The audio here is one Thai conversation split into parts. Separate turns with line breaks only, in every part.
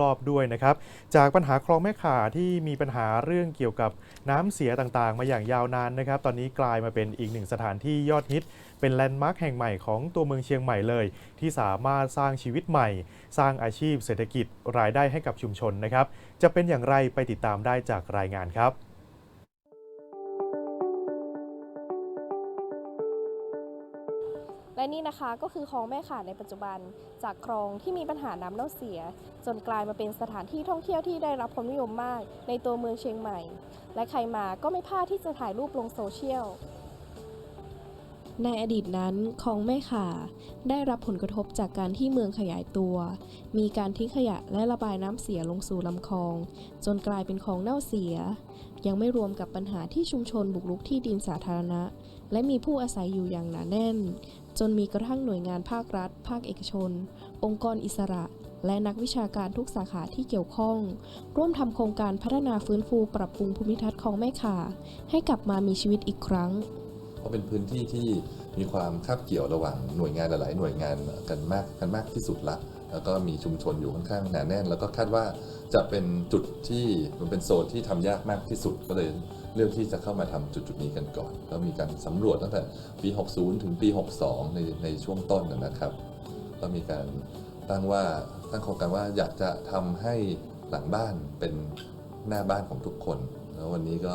รอบๆด้วยนะครับ จากปัญหาคลองแม่ข่าที่มีปัญหาเรื่องเกี่ยวกับน้ำเสียต่างๆ มาอย่างยาวนานนะครับ ตอนนี้กลายมาเป็นอีกหนึ่งสถานที่ยอดฮิต เป็นแลนด์มาร์คแห่งใหม่ของตัวเมืองเชียงใหม่เลย ที่สามารถสร้างชีวิตใหม่ สร้างอาชีพเศรษฐกิจรายได้ให้กับชุมชนนะครับ จะเป็นอย่างไรไปติดตามได้จากรายงานครับ
และนี่นะคะก็คือคลองแม่ข่าในปัจจุบัน จากคลองที่มีปัญหาน้ำเน่าเสีย จนกลายมาเป็นสถานที่ท่องเที่ยวที่ได้รับความนิยมมาก ในตัวเมืองเชียงใหม่ และใครมาก็ไม่พลาดที่จะถ่ายรูปลงโซเชียลในอดีตนั้นคลองแม่ข่า ได้รับผลกระทบจากการที่เมืองขยายตัว มีการทิ้งขยะและระบายน้ำเสียลงสู่ลำคลอง จนกลายเป็นคลองเน่าเสีย ยังไม่รวมกับปัญหาที่ชุมชนบุกรุกที่ดินสาธารณะ และมีผู้อาศัยอยู่อย่างหนาแน่น จนมีกระทั่งหน่วยงานภาครัฐ ภาคเอกชน องค์กรอิสระ และนักวิชาการทุกสาขาที่เกี่ยวข้อง ร่วมทำโครงการพัฒนาฟื้นฟูปรับปรุงภูมิทัศน์ของแม่ข่า ให้กลับมามีชีวิตอีกครั้ง
เพราะเป็นพื้นที่ที่มีความคาบเกี่ยวระหว่างหน่วยงานหลายๆ หน่วยงานกันมากกันมากที่สุดละ แล้วก็มีชุมชนอยู่ค่อนข้างหนาแน่น แล้วก็คาดว่าจะเป็นจุดที่มันเป็นโซนที่ทำยากมากที่สุดก็เลย เลือกที่จะเข้ามาทำจุดจุดๆนี้กันก่อน ก็มีการสำรวจตั้งแต่ปี 60 ถึงปี 62 ในในช่วงต้นนะครับ ก็มีการตั้งว่าตั้งโครงการว่าอยากจะทำให้หลังบ้านเป็นหน้าบ้านของทุกคน แล้ววันนี้ก็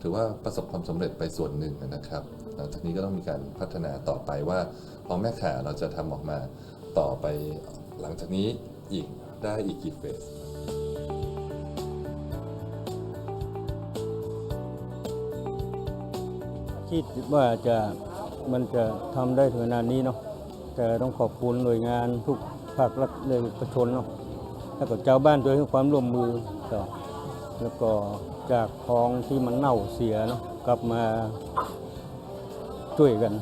ถือว่าประสบความสำเร็จไปส่วนหนึ่งนะครับ หลังจากนี้ก็ต้องมีการพัฒนาต่อไปว่าพอแม่ขาเราจะทำออกมาต่อไปหลังจากนี้อีกได้อีกกี่เฟส
คิดว่าจะมันจะทำได้ถึงขนาดนี้เนาะแต่ต้องขอบคุณหน่วยงานทุกภาครัฐเลยประชนเนาะแล้วก็เจ้าวบ้านด้วยความร่วมมือก็แล้วก็จากคลองที่มันเน่าเสียเนาะกลับมาช่วยกัน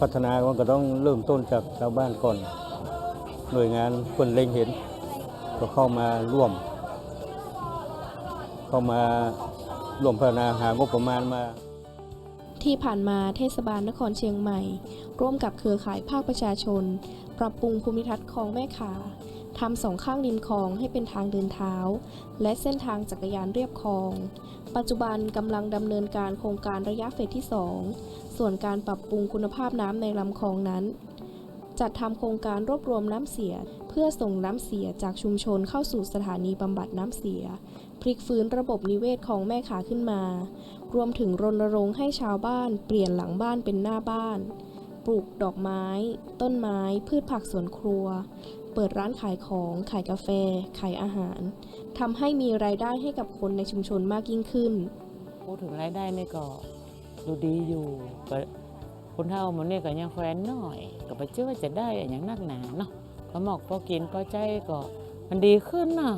พัฒนามันก็ต้องเริ่มต้นจากชาวบ้านก่อน หน่วยงานคนเล็งเห็น ก็เข้ามาร่วม เข้ามาร่วมพัฒนาหางบประมาณมา
ที่ผ่านมาเทศบาลนครเชียงใหม่ ร่วมกับเครือข่ายภาคประชาชน ปรับปรุงภูมิทัศน์คลองแม่ขาทำสองข้างริมคลองให้เป็นทางเดินเท้า และเส้นทางจักรยานเรียบคลอง ปัจจุบันกำลังดำเนินการโครงการระยะเฟสที่ 2 ส่วนการปรับปรุงคุณภาพน้ำในลำคลองนั้น จัดทำโครงการรวบรวมน้ำเสีย เพื่อส่งน้ำเสียจากชุมชนเข้าสู่สถานีบำบัดน้ำเสีย พลิกฟื้นระบบนิเวศของแม่ขาขึ้นมา รวมถึงรณรงค์ให้ชาวบ้านเปลี่ยนหลังบ้านเป็นหน้าบ้าน ปลูกดอกไม้ ต้นไม้ พืชผักสวนครัว เปิดร้านขายของ ขายกาแฟ ขายอาหารทำให้มีรายได้ให้กับคนในชุมชนมากยิ่งขึ้น
พูดถึงรายได้นี่ก็ดูดีอยู่ คนเท่ามันนี่ก็ยังแควนหน่อยก็ไปเชื่อว่าจะได้อย่างนักหนาเนาะพอหมอกพอกินพอใจก็มันดีขึ้นเนาะ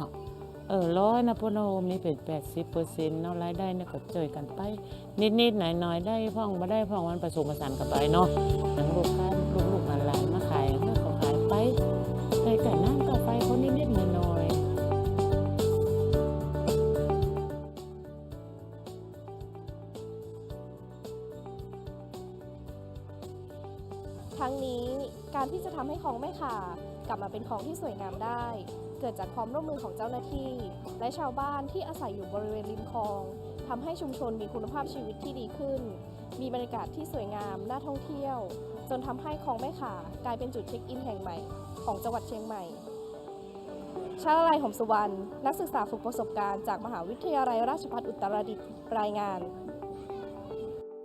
เออร้อยนะพ่อนมนี่เป็นแปดสิบเปอร์เซ็นต์เนาะรายได้เนี่ยก็เจอกันไป นิดๆหน่อยๆได้พ่องมาได้พ่องมันผสมผสานกันไปเนาะทั้งลูกค้าลูกๆหลานมาขายให้เขาขาย
ทั้งนี้การที่จะทำให้คลองแม่ข่ากลับมาเป็นคลองที่สวยงามได้ เกิดจากความร่วมมือของเจ้าหน้าที่ และชาวบ้านที่อาศัยอยู่บริเวณริมคลองทำให้ชุมชนมีคุณภาพชีวิตที่ดีขึ้น มีบรรยากาศที่สวยงามน่าท่องเที่ยว จนทำให้คลองแม่ข่ากลายเป็นจุดเช็คอินแห่งใหม่ของจังหวัดเชียงใหม่ชาลาลัยหอมสุวรรณนักศึกษาฝึกประสบการณ์จากมหาวิทยาลัยราชภัฏอุตรดิตถ์รายงาน